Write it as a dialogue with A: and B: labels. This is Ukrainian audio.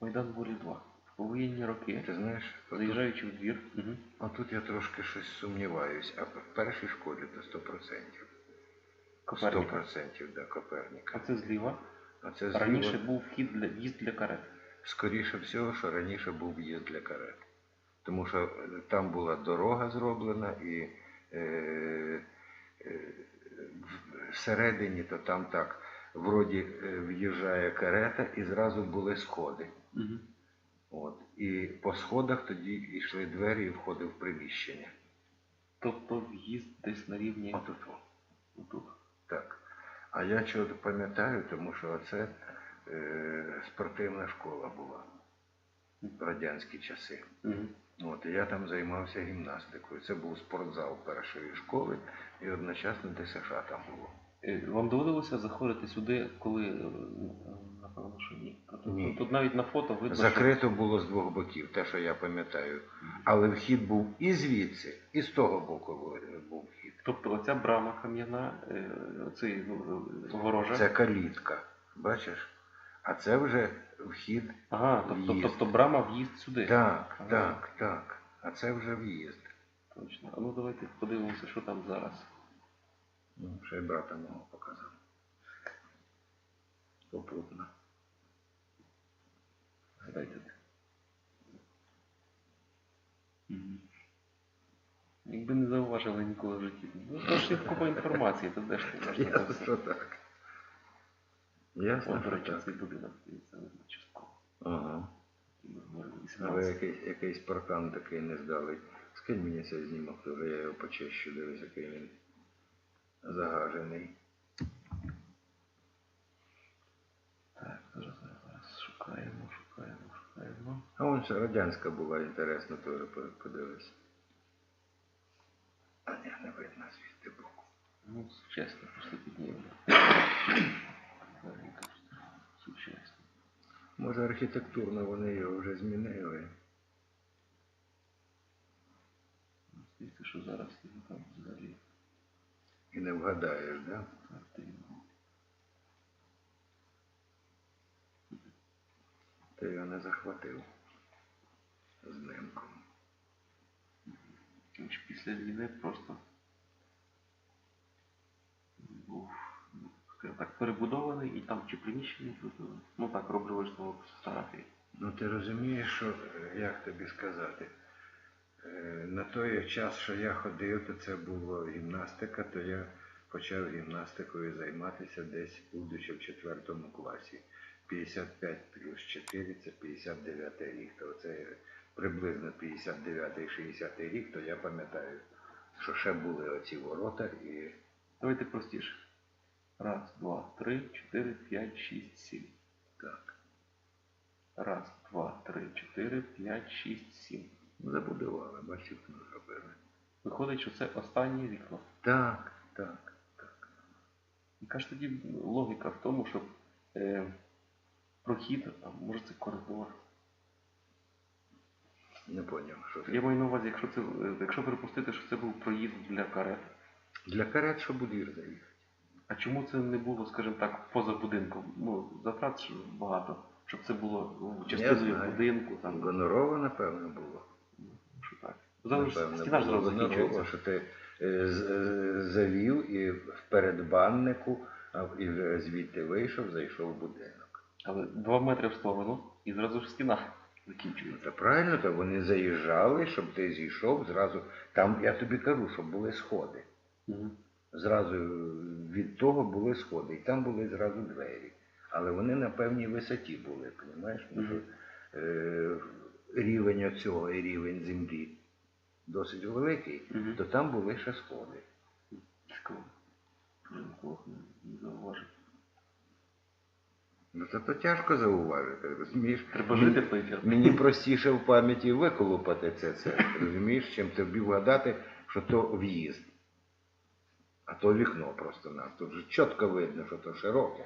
A: Майдан Волі 2. В повоєнні роки,
B: Ти знаєш, отут,
A: заїжджаючи в двір, угу.
B: отут я трошки щось сумніваюсь, а в першій школі то 100%.
A: Коперника.
B: 100%, да, Коперника.
A: А це зліва.
B: А це зліва,
A: Раніше був вхід для в'їзд для карет.
B: скоріше всього, що раніше був в'їзд для карет. Тому що е, там була дорога зроблена і е, е, всередині, то там так, вроді е, в'їжджає карета і зразу були сходи.
A: Угу.
B: От. І по сходах тоді йшли двері і входив в приміщення.
A: Тобто в'їзд десь на рівні
B: Отут.
A: отут.
B: Так. А я чого пам'ятаю, тому що це е, спортивна школа була в радянські часи.
A: Угу.
B: От, і я там займався гімнастикою. Це був спортзал першої школи і одночасно ДСШ там було.
A: Е, Вам доводилося заходити сюди, коли е, напевно, що ні.
B: Ні.
A: Тут навіть на фото видно, що
B: Закрито було з двох боків, те, що я пам'ятаю. Але вхід був і звідси, і з того боку був- вхід.
A: тобто оця брама кам'яна, е, оцей ну.
B: Це калітка, бачиш? А це вже вхід.
A: Ага, тобто,
B: в'їзд.
A: тобто брама в'їзд сюди.
B: Так,
A: Ага.
B: так, так. А це вже в'їзд.
A: Точно. А ну давайте подивимося, що там зараз.
B: Ну, ще й брата мого показав. Попутно.
A: Мгм. Якби не зауважили ніколи в житті. Ну, то ж є купа інформації, то де ж ти можна
B: Ясно, що так. Ясно,
A: От, до
B: що
A: речі,
B: так.
A: цей будинок дивіться, видно частково.
B: Ага.
A: Ми говорили
B: А ви
A: 18.
B: якийсь, якийсь паркан такий не здали. Скинь мені цей знімок, то вже я його почищу, дивись, який він загажений.
A: Так, зараз, зараз, шукаємо, шукаємо, шукаємо.
B: А вон ще радянська була, інтересно, теж по- подивись. А ні, не видно звідти боку.
A: Ну, чесно, просто піднімемо.
B: Може архітектурно вони його вже змінили.
A: Здається, що зараз там взагалі
B: І не вгадаєш, да? Ти його не захватив. Знимком.
A: Він ж після війни просто був, скажімо так, перебудований і там чи приміщення зробили. Ну так, роблю висновок з фотографії.
B: Ну ти розумієш, що, е, як тобі сказати, на той час, що я ходив, то це була гімнастика, то я почав гімнастикою займатися десь, будучи в четвертому класі. 55 плюс 4 це 59 рік. То це приблизно 59-60 рік, то я пам'ятаю, що ще були оці ворота і
A: Давайте простіше. Раз, два, три, чотири, п'ять, шість, сім.
B: так.
A: Раз, два, три, чотири, п'ять, шість, сім.
B: Забудували, бачив, ми зробили.
A: Виходить, що це останнє вікно.
B: Так, так, так.
A: Яка ж тоді логіка в тому, щоб е, прохід, а може це коридор.
B: Не поняв, що це.
A: Я маю на увазі, якщо це, якщо припустити, що це був проїзд для карет.
B: Для карет, щоб у двір заїхати.
A: А чому це не було, скажімо так, поза будинком? Ну, затрат ж багато, щоб це було ну, частиною
B: знаю.
A: будинку, там,
B: Гонорово, напевно, було.
A: Зараз стіна ж зразу закінчується.
B: що ти е, е, завів і в передбаннику, і звідти вийшов, зайшов в будинок.
A: Але два метри в сторону і зразу ж стіна закінчується.
B: Це правильно, то вони заїжджали, щоб ти зійшов зразу. Там, я тобі кажу, що були сходи.
A: Мгм.
B: Зразу від того були сходи, і там були зразу двері. Але вони на певній висоті були, розумієш? Що
A: Мгм.
B: е, рівень оцього і рівень землі досить великий,
A: Мгм.
B: то там були ще сходи.
A: Цікаво. Неплохо, не зауважив.
B: Ну це то тяжко зауважити, розумієш?
A: Треба
B: Мені-
A: жити плечем.
B: Мені простіше в пам'яті виколупати це, це розумієш, чим тобі вгадати, що то в'їзд. А то вікно просто нас. Тут же чітко видно, що то широке.